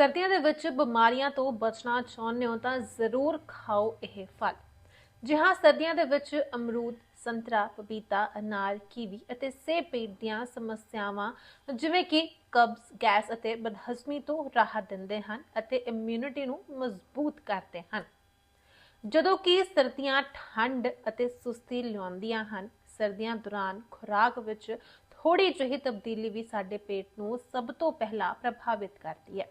ਸਰਦੀਆਂ ਦੇ ਵਿੱਚ ਬਿਮਾਰੀਆਂ ਤੋਂ ਬਚਣਾ ਚਾਹੁੰਦੇ ਹੋ ਤਾਂ ਜ਼ਰੂਰ ਖਾਓ ਇਹ ਫਲ। ਜਿਹਾਂ ਸਰਦੀਆਂ ਦੇ ਵਿੱਚ ਅਮਰੂਦ, ਸੰਤਰਾ, ਪਪੀਤਾ, ਅਨਾਰ, ਕੀਵੀ ਅਤੇ ਸੇਬ ਪੇਟ ਦੀਆਂ ਸਮੱਸਿਆਵਾਂ ਜਿਵੇਂ ਕਿ ਕਬਜ਼, ਗੈਸ ਅਤੇ ਬਦਹਜ਼ਮੀ ਤੋਂ ਰਾਹਤ ਦਿੰਦੇ ਹਨ ਅਤੇ ਇਮਿਊਨਿਟੀ ਨੂੰ ਮਜ਼ਬੂਤ ਕਰਦੇ ਹਨ। ਜਦੋਂ ਕਿ ਸਰਦੀਆਂ ਠੰਡ ਅਤੇ ਸੁਸਤੀ ਲਿਆਉਂਦੀਆਂ ਹਨ, ਸਰਦੀਆਂ ਦੌਰਾਨ ਖੁਰਾਕ ਵਿੱਚ ਥੋੜੀ ਜਿਹੀ ਤਬਦੀਲੀ ਵੀ ਸਾਡੇ ਪੇਟ ਨੂੰ ਸਭ ਤੋਂ ਪਹਿਲਾਂ ਪ੍ਰਭਾਵਿਤ ਕਰਦੀ ਹੈ।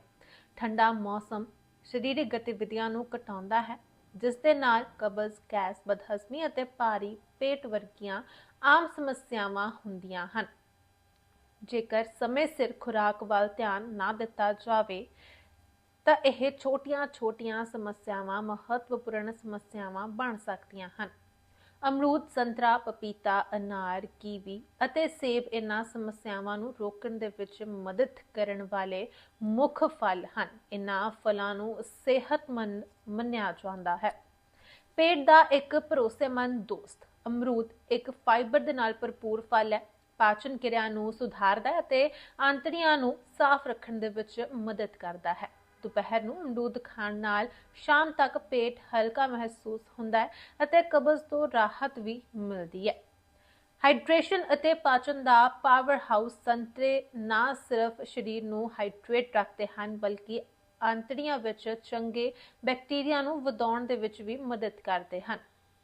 ਠੰਡਾ ਮੌਸਮ ਸਰੀਰਕ ਗਤੀਵਿਧੀਆਂ ਨੂੰ ਘਟਾਉਂਦਾ ਹੈ, ਜਿਸ ਦੇ ਨਾਲ ਕਬਜ਼ ਗੈਸ ਬਦਹਜ਼ਮੀ ਅਤੇ ਭਾਰੀ ਪੇਟ ਵਰਗੀਆਂ ਆਮ ਸਮੱਸਿਆਵਾਂ ਹੁੰਦੀਆਂ ਹਨ। ਜੇਕਰ ਸਮੇਂ ਸਿਰ ਖੁਰਾਕ ਵੱਲ ਧਿਆਨ ਨਾ ਦਿੱਤਾ ਜਾਵੇ, ਤਾਂ ਇਹ ਛੋਟੀਆਂ-ਛੋਟੀਆਂ ਸਮੱਸਿਆਵਾਂ, ਮਹੱਤਵਪੂਰਨ ਸਮੱਸਿਆਵਾਂ ਬਣ ਸਕਦੀਆਂ ਹਨ। ਅਮਰੂਦ, ਸੰਤਰਾ, ਪਪੀਤਾ, ਅਨਾਰ, ਕੀਵੀ ਅਤੇ ਸੇਬ ਇਹਨਾਂ ਸਮੱਸਿਆਵਾਂ ਨੂੰ ਰੋਕਣ ਦੇ ਵਿੱਚ ਮਦਦ ਕਰਨ ਵਾਲੇ ਮੁੱਖ ਫਲ ਹਨ। ਇਹਨਾਂ ਫਲਾਂ ਨੂੰ ਸਿਹਤਮੰਦ ਮੰਨਿਆ ਜਾਂਦਾ ਹੈ। ਪੇਟ ਦਾ ਇੱਕ ਭਰੋਸੇਮੰਦ ਦੋਸਤ। ਅਮਰੂਦ ਇੱਕ ਫਾਈਬਰ ਦੇ ਨਾਲ ਭਰਪੂਰ ਫਲ ਹੈ। ਪਾਚਨ ਕਿਰਿਆ ਨੂੰ ਸੁਧਾਰਦਾ ਹੈ ਅਤੇ ਆਂਤੜੀਆਂ ਨੂੰ ਸਾਫ਼ ਰੱਖਣ ਦੇ ਵਿੱਚ ਮਦਦ ਕਰਦਾ ਹੈ। ਦੁਪਹਿਰ ਨੂੰ ਅਮਰੂਦ ਖਾਣ ਨਾਲ ਸ਼ਾਮ ਤੱਕ ਪੇਟ ਹਲਕਾ ਮਹਿਸੂਸ ਹੁੰਦਾ ਹੈ ਅਤੇ ਕਬਜ਼ ਤੋਂ ਰਾਹਤ ਵੀ ਮਿਲਦੀ ਹੈ। ਹਾਈਡਰੇਸ਼ਨ ਅਤੇ ਪਾਚਨ ਦਾ ਪਾਵਰ ਹਾਊਸ ਸੰਤਰੇ ਨਾ ਸਿਰਫ ਸਰੀਰ ਨੂੰ ਹਾਈਡਰੇਟ ਰੱਖਦੇ ਹਨ, ਬਲਕਿ ਆਂਤੜੀਆਂ ਵਿੱਚ ਚੰਗੇ ਬੈਕਟੀਰੀਆ ਨੂੰ ਵਧਾਉਣ ਦੇ ਵਿੱਚ ਵੀ ਮਦਦ ਕਰਦੇ ਹਨ।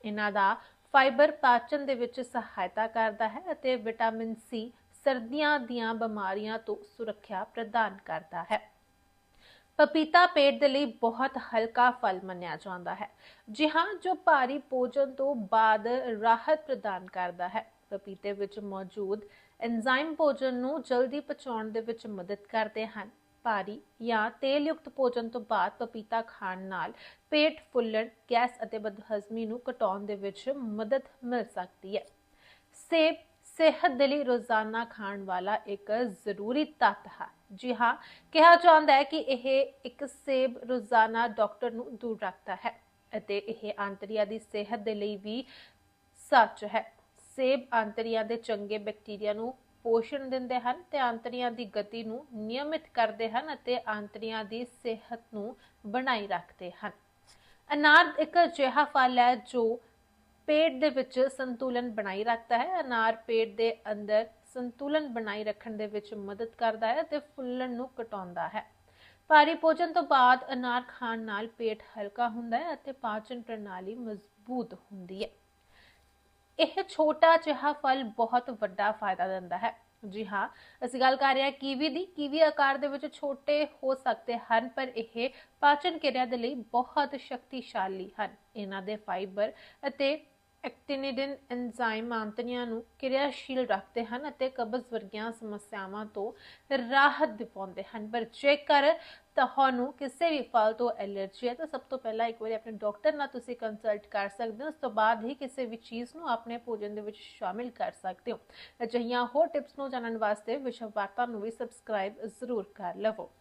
ਇਹਨਾਂ ਦਾ ਫਾਈਬਰ ਪਾਚਨ ਦੇ ਵਿੱਚ ਸਹਾਇਤਾ ਕਰਦਾ ਹੈ ਅਤੇ ਵਿਟਾਮਿਨ ਸੀ ਸਰਦੀਆਂ ਦੀਆਂ ਬਿਮਾਰੀਆਂ ਤੋਂ ਸੁਰੱਖਿਆ ਪ੍ਰਦਾਨ ਕਰਦਾ ਹੈ। ਪਪੀਤਾ ਪੇਟ ਦੇ ਲਈ ਬਹੁਤ ਹਲਕਾ ਫਲ ਮੰਨਿਆ ਜਾਂਦਾ ਹੈ। ਜੀ ਹਾਂ, ਜੋ ਭਾਰੀ ਭੋਜਨ ਤੋਂ ਬਾਅਦ ਰਾਹਤ ਪ੍ਰਦਾਨ ਕਰਦਾ ਹੈ। ਪਪੀਤੇ ਵਿੱਚ ਮੌਜੂਦ ਐਂਜ਼ਾਈਮ ਭੋਜਨ ਨੂੰ ਜਲਦੀ ਪਚਾਉਣ ਦੇ ਵਿੱਚ ਮਦਦ ਕਰਦੇ ਹਨ। ਭਾਰੀ ਜਾਂ ਤੇਲਯੁਕਤ ਭੋਜਨ ਤੋਂ ਬਾਅਦ ਪਪੀਤਾ ਖਾਣ ਨਾਲ ਪੇਟ ਫੁੱਲਣ, ਗੈਸ ਅਤੇ ਬਦਹਜ਼ਮੀ ਨੂੰ ਘਟਾਉਣ ਦੇ ਵਿੱਚ ਮਦਦ ਮਿਲ ਸਕਦੀ ਹੈ। ਸੇਬ ਸਿਹਤ ਦੇ ਲਈ ਰੋਜ਼ਾਨਾ ਖਾਣ ਵਾਲਾ ਇੱਕ ਜ਼ਰੂਰੀ ਤੱਤ ਹੈ। ਜੀ ਹਾਂ, ਕਿਹਾ ਜਾਂਦਾ ਹੈ ਕਿ ਇਹ ਇੱਕ ਸੇਬ ਰੋਜ਼ਾਨਾ ਡਾਕਟਰ ਨੂੰ ਦੂਰ ਰੱਖਦਾ ਹੈ ਅਤੇ ਇਹ ਆਂਤੜੀਆਂ ਦੀ ਸਿਹਤ ਦੇ ਲਈ ਵੀ ਸੱਚ ਹੈ। ਸੇਬ ਆਂਤੜੀਆਂ ਦੇ ਚੰਗੇ ਬੈਕਟੀਰੀਆ ਨੂੰ ਪੋਸ਼ਣ ਦਿੰਦੇ ਹਨ ਤੇ ਆਂਤੜੀਆਂ ਦੀ ਗਤੀ ਨੂੰ ਨਿਯਮਿਤ ਕਰਦੇ ਹਨ ਅਤੇ ਆਂਤਰੀਆਂ ਦੀ ਸਿਹਤ ਨੂੰ ਬਣਾਈ ਰੱਖਦੇ ਹਨ। ਅਨਾਰ ਇੱਕ ਅਜਿਹਾ ਫਲ ਹੈ ਜੋ ਪੇਟ ਦੇ ਵਿੱਚ ਸੰਤੁਲਨ ਬਣਾਈ ਰੱਖਦਾ ਹੈ, ਅਨਾਰ ਪੇਟ ਦੇ ਅੰਦਰ ਸੰਤੁਲਨ ਬਣਾਈ ਰੱਖਣ ਦੇ ਵਿੱਚ ਮਦਦ ਕਰਦਾ ਹੈ ਅਤੇ ਫੁੱਲਣ ਨੂੰ ਘਟਾਉਂਦਾ ਹੈ। ਭਾਰੀ ਭੋਜਨ ਤੋਂ ਬਾਅਦ ਅਨਾਰ ਖਾਣ ਨਾਲ ਪੇਟ ਹਲਕਾ ਹੁੰਦਾ ਹੈ ਅਤੇ ਪਾਚਨ ਪ੍ਰਣਾਲੀ ਮਜ਼ਬੂਤ ਹੁੰਦੀ ਹੈ। ਇਹ ਛੋਟਾ ਜਿਹਾ ਫਲ ਬਹੁਤ ਵੱਡਾ ਫਾਇਦਾ ਦਿੰਦਾ ਹੈ। ਜੀ ਹਾਂ, ਅਸੀਂ ਗੱਲ ਕਰ ਰਹੇ ਹਾਂ ਕੀਵੀ ਦੀ। ਕੀਵੀ ਆਕਾਰ ਦੇ ਵਿੱਚ ਛੋਟੇ ਹੋ ਸਕਦੇ ਹਨ, ਪਰ ਇਹ ਪਾਚਨ ਕਿਰਿਆ ਦੇ ਲਈ ਬਹੁਤ ਸ਼ਕਤੀਸ਼ਾਲੀ ਹਨ। ਇਹਨਾਂ ਦੇ ਫਾਈਬਰ ਅਤੇ ਐਕਟਿਨਿਡਿਨ ਐਂਜ਼ਾਈਮ ਆਂਤੜੀਆਂ ਨੂੰ ਕਿਰਿਆਸ਼ੀਲ ਰੱਖਦੇ ਹਨ ਅਤੇ ਕਬਜ਼ ਵਰਗੀਆਂ ਸਮੱਸਿਆਵਾਂ ਤੋਂ ਰਾਹਤ ਦਿਵਾਉਂਦੇ ਹਨ। ਪਰ ਜੇਕਰ ਤੁਹਾਨੂੰ ਕਿਸੇ ਵੀ ਫਲ ਤੋਂ ਐਲਰਜੀ ਹੈ, ਤਾਂ ਸਭ ਤੋਂ ਪਹਿਲਾਂ ਇੱਕ ਵਾਰੀ ਆਪਣੇ ਡਾਕਟਰ ਨਾਲ ਤੁਸੀਂ ਕੰਸਲਟ ਕਰ ਸਕਦੇ ਹੋ। ਉਸ ਤੋਂ ਬਾਅਦ ਹੀ ਕਿਸੇ ਵੀ ਚੀਜ਼ ਨੂੰ ਆਪਣੇ ਭੋਜਨ ਦੇ ਵਿੱਚ ਸ਼ਾਮਿਲ ਕਰ ਸਕਦੇ ਹੋ। ਅਜਿਹੀਆਂ ਹੋਰ ਟਿਪਸ ਨੂੰ ਜਾਣਨ ਵਾਸਤੇ ਵਿਸ਼ਵ ਵਾਰਤਾ ਨੂੰ ਵੀ ਸਬਸਕ੍ਰਾਈਬ ਜ਼ਰੂਰ ਕਰ ਲਵੋ।